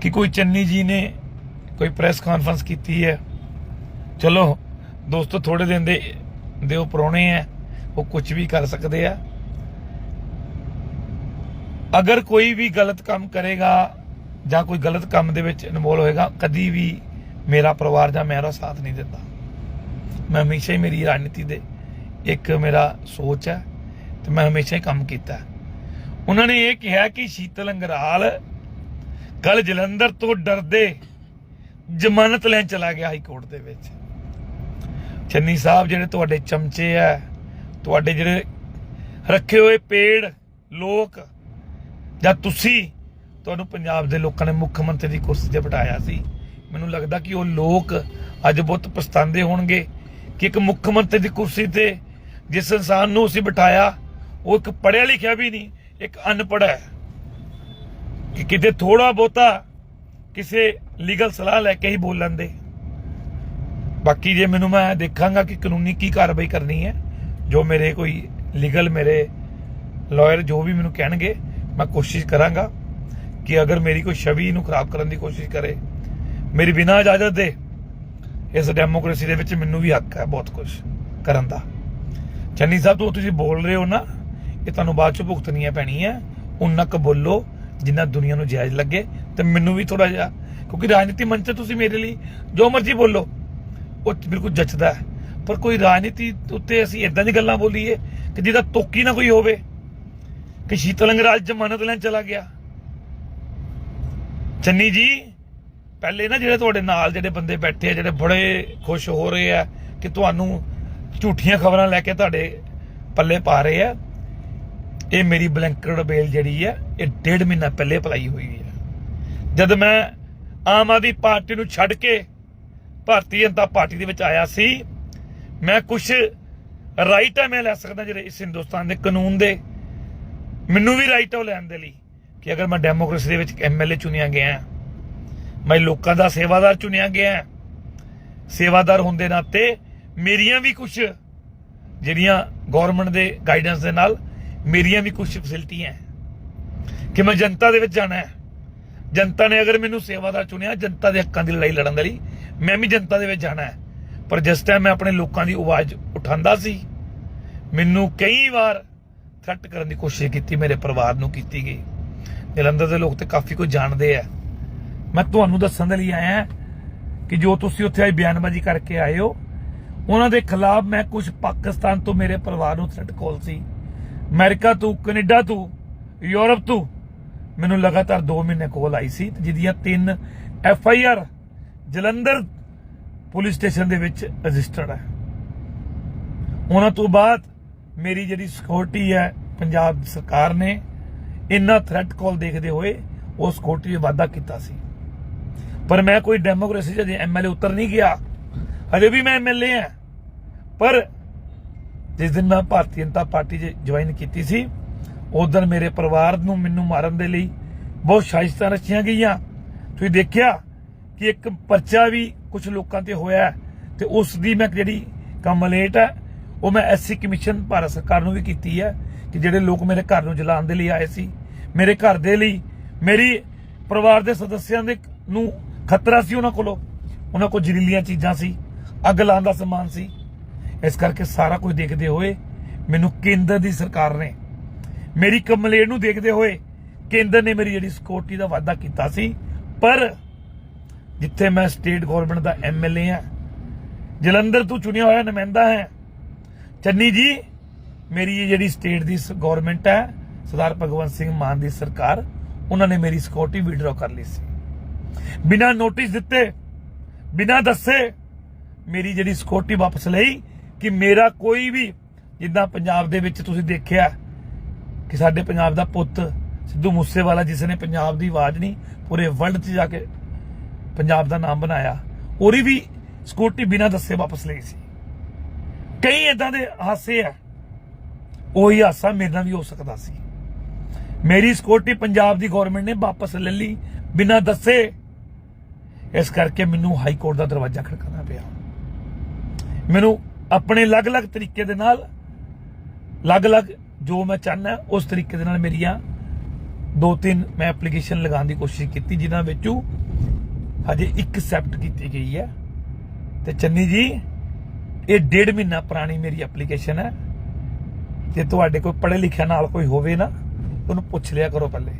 ਕਿ ਕੋਈ ਚੰਨੀ ਜੀ ਨੇ ਕੋਈ ਪ੍ਰੈਸ ਕਾਨਫਰੰਸ ਕੀਤੀ ਹੈ। ਚਲੋ, ਦੋਸਤੋ ਥੋੜੇ ਦਿਨ ਦੇ ਦੇ ਉਹ ਪਰੋਣੇ ਆ ਉਹ ਕੁਝ ਵੀ ਕਰ ਸਕਦੇ ਆ। ਅਗਰ ਕੋਈ ਵੀ ਗਲਤ ਕੰਮ ਕਰੇਗਾ ਜਾਂ ਕੋਈ ਗਲਤ ਕੰਮ ਦੇ ਵਿੱਚ ਇਨਵੋਲ ਹੋਏਗਾ, ਕਦੀ ਵੀ ਮੇਰਾ ਪਰਿਵਾਰ ਜਾਂ ਮੇਰਾ ਸਾਥ ਨਹੀਂ ਦਿੰਦਾ। ਮੈਂ ਹਮੇਸ਼ਾ ਹੀ ਮੇਰੀ ਰਾਜਨੀਤੀ ਦੇ ਇੱਕ ਮੇਰਾ ਸੋਚ ਹੈ ਤੇ ਮੈਂ ਹਮੇਸ਼ਾ ਹੀ ਕੰਮ ਕੀਤਾ ਉਹਨਾਂ ਨੇ ਇਹ ਕਿਹਾ ਕਿ ਸ਼ੀਤਲ ਅੰਗਰਾਲ ਕੱਲ ਜਲੰਧਰ ਤੋਂ ਡਰਦੇ ਜ਼ਮਾਨਤ ਲੈਣ ਚਲਾ ਗਿਆ ਹਾਈ ਕੋਰਟ ਦੇ ਵਿੱਚ। ਚੰਨੀ ਸਾਹਿਬ ਜਿਹੜੇ ਤੁਹਾਡੇ ਚਮਚੇ ਆ, ਤੁਹਾਡੇ ਜਿਹੜੇ ਰੱਖੇ ਹੋਏ ਪੇੜ, ਲੋਕ ਜਾਂ ਤੁਸੀਂ, ਤੁਹਾਨੂੰ ਪੰਜਾਬ ਦੇ ਲੋਕਾਂ ਨੇ ਮੁੱਖ ਮੰਤਰੀ ਦੀ ਕੁਰਸੀ ਤੇ ਬਿਠਾਇਆ ਸੀ। ਮੈਨੂੰ ਲੱਗਦਾ ਕਿ ਉਹ ਲੋਕ ਅੱਜ ਬਹੁਤ ਪਛਤਾਉਂਦੇ ਹੋਣਗੇ ਕਿ ਇੱਕ ਮੁੱਖ ਮੰਤਰੀ ਦੀ ਕੁਰਸੀ ਤੇ ਜਿਸ ਇਨਸਾਨ ਨੂੰ ਅਸੀਂ ਬਿਠਾਇਆ, ਉਹ ਇੱਕ ਪੜਿਆ ਲਿਖਿਆ ਵੀ ਨਹੀਂ, ਇੱਕ ਅਨਪੜ੍ਹ ਹੈ। ਕਿ ਕਿਤੇ ਥੋੜਾ ਬਹੁਤਾ ਕਿਸੇ ਲੀਗਲ ਸਲਾਹ ਲੈ ਕੇ ਹੀ ਬੋਲਣ ਦੇ ਬਾਕੀ ਜੇ ਮੈਨੂੰ ਮੈਂ ਦੇਖਾਂਗਾ ਕਿ ਕਾਨੂੰਨੀ ਕੀ ਕਾਰਵਾਈ ਕਰਨੀ ਹੈ, ਜੋ ਮੇਰੇ ਕੋਈ ਲੀਗਲ ਮੇਰੇ ਲਾਇਰ ਜੋ ਵੀ ਮੈਨੂੰ ਕਹਿਣਗੇ, ਮੈਂ ਕੋਸ਼ਿਸ਼ ਕਰਾਂਗਾ ਕਿ ਅਗਰ ਮੇਰੀ ਕੋਈ ਛਵੀ ਨੂੰ ਖਰਾਬ ਕਰਨ ਦੀ ਕੋਸ਼ਿਸ਼ ਕਰੇ, ਮੇਰੀ ਬਿਨਾਂ ਇਜਾਜ਼ਤ ਦੇ ਇਸ ਡੈਮੋਕ੍ਰੇਸੀ ਦੇ ਵਿੱਚ ਮੈਨੂੰ ਵੀ ਹੱਕ ਹੈ ਬਹੁਤ ਕੁਝ ਕਰਨ ਦਾ। ਚੰਨੀ ਸਾਹਿਬ, ਤੋਂ ਤੁਸੀਂ ਬੋਲ ਰਹੇ ਹੋ ਨਾ, ਇਹ ਤੁਹਾਨੂੰ ਬਾਅਦ ਚ ਭੁਗਤਣੀਆਂ ਪੈਣੀਆਂ, ਉਨਾ ਕੁ ਬੋਲੋ ਜਿੰਨਾ ਦੁਨੀਆ ਨੂੰ ਜਾਇਜ਼ ਲੱਗੇ ਤੇ ਮੈਨੂੰ ਵੀ ਥੋੜਾ ਜਿਹਾ, ਕਿਉਂਕਿ ਰਾਜਨੀਤੀ ਮੰਚ ਤੇ ਤੁਸੀਂ ਮੇਰੇ ਲਈ ਜੋ ਮਰਜ਼ੀ ਬੋਲੋ, ਉਹ ਬਿਲਕੁਲ ਜੱਚਦਾ ਹੈ। ਪਰ ਕੋਈ ਰਾਜਨੀਤੀ ਉੱਤੇ ਅਸੀਂ ਇਦਾਂ ਦੀ ਗੱਲਾਂ ਬੋਲੀਏ ਕਿ ਜਿਹਦਾ ਤੋਕੀ ਨਾ ਕੋਈ ਹੋਵੇ, ਕਿ ਸ਼ੀਤਲੰਗ ਰਾਜ ਜ਼ਮਾਨਤ ਲੈਣ ਚਲਾ ਗਿਆ। ਚੰਨੀ ਜੀ, ਪਹਿਲੇ ਨਾ ਜਿਹੜੇ ਤੁਹਾਡੇ ਨਾਲ ਜਿਹੜੇ ਬੰਦੇ ਬੈਠੇ ਆ, ਜਿਹੜੇ ਬੜੇ ਖੁਸ਼ ਹੋ ਰਹੇ ਆ ਕਿ ਤੁਹਾਨੂੰ ਝੂਠੀਆਂ ਖਬਰਾਂ ਲੈ ਕੇ ਤੁਹਾਡੇ ਪੱਲੇ ਪਾ ਰਹੇ ਆ, ਇਹ ਮੇਰੀ ਬਲੈਂਕਟ ਬੇਲ ਜਿਹੜੀ ਹੈ ਇਹ ਡੇਢ ਮਹੀਨਾ ਪਹਿਲੇ ਅਪਲਾਈ ਹੋਈ ਹੈ ਜਦ ਮੈਂ ਆਮ ਆਦਮੀ ਪਾਰਟੀ ਨੂੰ ਛੱਡ ਕੇ ਭਾਰਤੀ ਜਨਤਾ ਪਾਰਟੀ ਦੇ ਵਿੱਚ ਆਇਆ ਸੀ ਮੈਂ ਕੁਝ ਰਾਈਟ ਹੈ ਮੈਂ ਲੈ ਸਕਦਾ ਜਿਹੜੇ ਇਸ ਹਿੰਦੁਸਤਾਨ ਦੇ ਕਾਨੂੰਨ ਦੇ ਮੈਨੂੰ ਵੀ ਰਾਈਟ ਹੈ ਉਹ ਲੈਣ ਦੇ ਲਈ ਕਿ ਅਗਰ ਮੈਂ ਡੈਮੋਕ੍ਰੇਸੀ ਦੇ ਵਿੱਚ ਐਮਐਲਏ ਚੁਣਿਆ ਗਿਆ ਹਾਂ, ਮੈਂ ਲੋਕਾਂ ਦਾ ਸੇਵਾਦਾਰ ਚੁਣਿਆ ਗਿਆ ਹਾਂ। ਸੇਵਾਦਾਰ ਹੋਣ ਦੇ ਨਾਤੇ ਮੇਰੀਆਂ ਵੀ ਕੁਝ ਜਿਹੜੀਆਂ ਗਵਰਨਮੈਂਟ ਦੇ ਗਾਈਡੈਂਸ ਦੇ ਨਾਲ ਮੇਰੀਆਂ ਵੀ ਕੁਝ ਫੈਸਿਲਿਟੀਆਂ ਹੈ ਕਿ ਮੈਂ ਜਨਤਾ ਦੇ ਵਿੱਚ ਜਾਣਾ ਹੈ। ਜਨਤਾ ਨੇ ਅਗਰ ਮੈਨੂੰ ਸੇਵਾ ਦਾ ਚੁਣਿਆ, ਜਨਤਾ ਦੇ ਹੱਕਾਂ ਦੀ ਲੜਾਈ ਲੜਨ ਦੇ ਲਈ, ਮੈਂ ਵੀ ਜਨਤਾ ਦੇ ਵਿੱਚ ਜਾਣਾ ਹੈ। ਪਰ ਜਿਸ ਟਾਈਮ ਮੈਂ ਆਪਣੇ ਲੋਕਾਂ ਦੀ ਆਵਾਜ਼ ਉਠਾਉਂਦਾ ਸੀ, ਮੈਨੂੰ ਕਈ ਵਾਰ ਥ੍ਰੈਟ ਕਰਨ ਦੀ ਕੋਸ਼ਿਸ਼ ਕੀਤੀ, ਮੇਰੇ ਪਰਿਵਾਰ ਨੂੰ ਕੀਤੀ ਗਈ। ਜਲੰਧਰ ਦੇ ਲੋਕ ਤੇ ਕਾਫੀ ਕੁਝ ਜਾਣਦੇ ਆ। ਮੈਂ ਤੁਹਾਨੂੰ ਦੱਸਣ ਦੇ ਲਈ ਆਇਆ ਕਿ ਜੋ ਤੁਸੀਂ ਉੱਥੇ ਆਈ ਬਿਆਨਬਾਜ਼ੀ ਕਰਕੇ ਆਏ ਹੋ, ਉਹਨਾਂ ਦੇ ਖਿਲਾਫ ਮੈਂ ਕੁਝ ਪਾਕਿਸਤਾਨ ਤੋਂ ਮੇਰੇ ਪਰਿਵਾਰ ਨੂੰ ਥ੍ਰੈਟ ਕਾਲ ਸੀ। ਅਮਰੀਕਾ ਤੋਂ, ਕੈਨੇਡਾ ਤੋਂ, ਯੂਰਪ ਤੋਂ ਮੈਨੂੰ ਲਗਾਤਾਰ 2 ਮਹੀਨੇ ਕੋਲ ਆਈ ਸੀ ਤੇ ਜਿਹਦੀਆਂ ਤਿੰਨ F I R Jalandhar police station ਦੇ ਵਿੱਚ ਰਜਿਸਟਰਡ ਹੈ। ਉਹਨਾਂ ਤੋਂ ਬਾਅਦ ਮੇਰੀ ਜਿਹੜੀ ਸਿਕਿਉਰਿਟੀ ਹੈ, ਪੰਜਾਬ ਸਰਕਾਰ ਨੇ ਇੰਨਾ ਥ੍ਰੈਟ ਕਾਲ ਦੇਖਦੇ ਹੋਏ ਉਹ ਸਿਕਿਉਰਿਟੀ 'ਚ ਵਾਧਾ ਕੀਤਾ ਸੀ। ਪਰ ਮੈਂ ਕੋਈ ਡੈਮੋਕ੍ਰੇਸੀ 'ਚ ਐਮਐਲਏ ਉਤਰ ਨਹੀਂ ਗਿਆ। ਹਜੇ ਵੀ ਮੈਂ ਐਮਐਲਏ ਹਾਂ। ਪਰ ਜਿਸ ਦਿਨ ਮੈਂ ਭਾਰਤੀ ਜਨਤਾ ਪਾਰਟੀ 'ਚ ਜੁਆਇਨ ਕੀਤੀ ਸੀ ਉਸ ਮੇਰੇ ਪਰਿਵਾਰ ਨੂੰ ਮੈਨੂੰ ਮਾਰਨ ਦੇ ਲਈ ਬਹੁਤ ਸਾਜ਼ਿਸ਼ਾਂ ਰਚੀਆਂ ਗਈਆਂ। ਤੁਸੀਂ ਦੇਖਿਆ ਕਿ ਇੱਕ ਪਰਚਾ ਵੀ ਕੁਝ ਲੋਕਾਂ ਤੇ ਹੋਇਆ ਹੈ ਤੇ ਉਸ ਦੀ ਮੈਂ ਜਿਹੜੀ ਕੰਪਲੇਂਟ ਹੈ, ਉਹ ਮੈਂ ਐਸਸੀ ਕਮਿਸ਼ਨ ਭਾਰਤ ਸਰਕਾਰ ਨੂੰ ਵੀ ਕੀਤੀ ਹੈ ਕਿ ਜਿਹੜੇ ਲੋਕ ਮੇਰੇ ਘਰ ਨੂੰ ਜਲਾਉਣ ਦੇ ਲਈ ਆਏ ਸੀ। ਮੇਰੇ ਘਰ ਦੇ ਲਈ ਮੇਰੀ ਪਰਿਵਾਰ ਦੇ ਸਦੱਸਿਆਂ ਦੇ ਨੂੰ ਖਤਰਾ ਸੀ ਉਹਨਾਂ ਕੋਲੋਂ। ਉਹਨਾਂ ਕੋਲ ਜ਼ਹਿਰੀਲੀਆਂ ਚੀਜ਼ਾਂ ਸੀ, ਅੱਗ ਲਾਉਣ ਦਾ ਸਮਾਨ ਸੀ। ਇਸ ਕਰਕੇ ਸਾਰਾ ਕੁਝ ਦੇਖਦੇ ਹੋਏ ਮੈਨੂੰ ਕੇਂਦਰ ਦੀ ਸਰਕਾਰ ਨੇ ਮੇਰੀ ਕੰਪਲੇਂਟ ਨੂੰ ਦੇਖਦੇ ਹੋਏ ਕੇਂਦਰ ਨੇ ਮੇਰੀ ਜਿਹੜੀ ਸਿਕਿਉਰਿਟੀ ਦਾ ਵਾਅਦਾ ਕੀਤਾ ਸੀ, ਪਰ ਜਿੱਥੇ ਮੈਂ ਸਟੇਟ ਗਵਰਨਮੈਂਟ ਦਾ ਐਮਐਲਏ ਆ ਜਲੰਧਰ ਤੋਂ ਚੁਣਿਆ ਹੋਇਆ ਨੁਮਾਇੰਦਾ ਹੈ, ਚੰਨੀ ਜੀ, ਮੇਰੀ ਇਹ ਜਿਹੜੀ ਸਟੇਟ ਦੀ ਗਵਰਨਮੈਂਟ ਹੈ, ਸਰਦਾਰ ਭਗਵੰਤ ਸਿੰਘ ਮਾਨ ਦੀ ਸਰਕਾਰ, ਉਹਨਾਂ ਨੇ ਮੇਰੀ ਸਿਕਿਉਰਿਟੀ ਵਿਡਰਾਅ ਕਰ ਲਈ ਸੀ। ਬਿਨਾਂ ਨੋਟਿਸ ਦਿੱਤੇ, ਬਿਨਾਂ ਦੱਸੇ, ਮੇਰੀ ਜਿਹੜੀ ਸਿਕਿਉਰਿਟੀ ਵਾਪਸ ਲਈ ਕਿ ਮੇਰਾ ਕੋਈ ਵੀ, ਜਿੱਦਾਂ ਪੰਜਾਬ ਦੇ ਵਿੱਚ ਤੁਸੀਂ ਦੇਖਿਆ ਕਿ ਸਾਡੇ ਪੰਜਾਬ ਦਾ ਪੁੱਤ ਸਿੱਧੂ ਮੂਸੇਵਾਲਾ ਜਿਸ ਨੇ ਪੰਜਾਬ ਦੀ ਆਵਾਜ਼ ਨਹੀਂ, ਪੂਰੇ ਵਰਲਡ 'ਚ ਜਾ ਕੇ ਪੰਜਾਬ ਦਾ ਨਾਮ ਬਣਾਇਆ, ਉਹਦੀ ਵੀ ਸਿਕਿਉਰਿਟੀ ਬਿਨਾਂ ਦੱਸੇ ਵਾਪਸ ਲਈ ਸੀ। ਕਈ ਇਦਾਂ ਦੇ ਹਾਸੇ ਆ, ਉਹੀ ਹਾਸਾ ਮੇਰੇ ਨਾਲ ਵੀ ਹੋ ਸਕਦਾ ਸੀ। ਮੇਰੀ ਸਿਕਿਉਰਿਟੀ ਪੰਜਾਬ ਦੀ ਗਵਰਨਮੈਂਟ ਨੇ ਵਾਪਸ ਲੈ ਲਈ, ਬਿਨਾਂ ਦੱਸੇ। ਇਸ ਕਰਕੇ ਮੈਨੂੰ ਹਾਈ ਕੋਰਟ ਦਾ ਦਰਵਾਜ਼ਾ ਖੜਕਾਉਣਾ ਪਿਆ। ਮੈਨੂੰ ਆਪਣੇ ਅਲੱਗ-ਅਲੱਗ ਤਰੀਕੇ ਦੇ ਨਾਲ, ਅਲੱਗ-ਅਲੱਗ ਜੋ ਮੈਂ ਚਾਹਨਾ ਉਸ ਤਰੀਕੇ ਦੇ ਨਾਲ ਮੇਰੀਆਂ ਦੋ ਤਿੰਨ ਮੈਂ ਐਪਲੀਕੇਸ਼ਨ ਲਗਾਉਣ ਦੀ ਕੋਸ਼ਿਸ਼ ਕੀਤੀ, ਜਿਨ੍ਹਾਂ ਵਿੱਚੋਂ ਹਜੇ ਇੱਕ ਐਕਸੈਪਟ ਕੀਤੀ ਗਈ ਹੈ। ਤੇ ਚੰਨੀ ਜੀ, ਇਹ ਡੇਢ ਮਹੀਨਾ ਪੁਰਾਣੀ ਮੇਰੀ ਐਪਲੀਕੇਸ਼ਨ ਹੈ। ਜੇ ਤੁਹਾਡੇ ਕੋਈ ਪੜ੍ਹੇ ਲਿਖਿਆ ਨਾਲ ਕੋਈ ਹੋਵੇ ਨਾ, ਉਹਨੂੰ ਪੁੱਛ ਲਿਆ ਕਰੋ ਪਹਿਲੇ।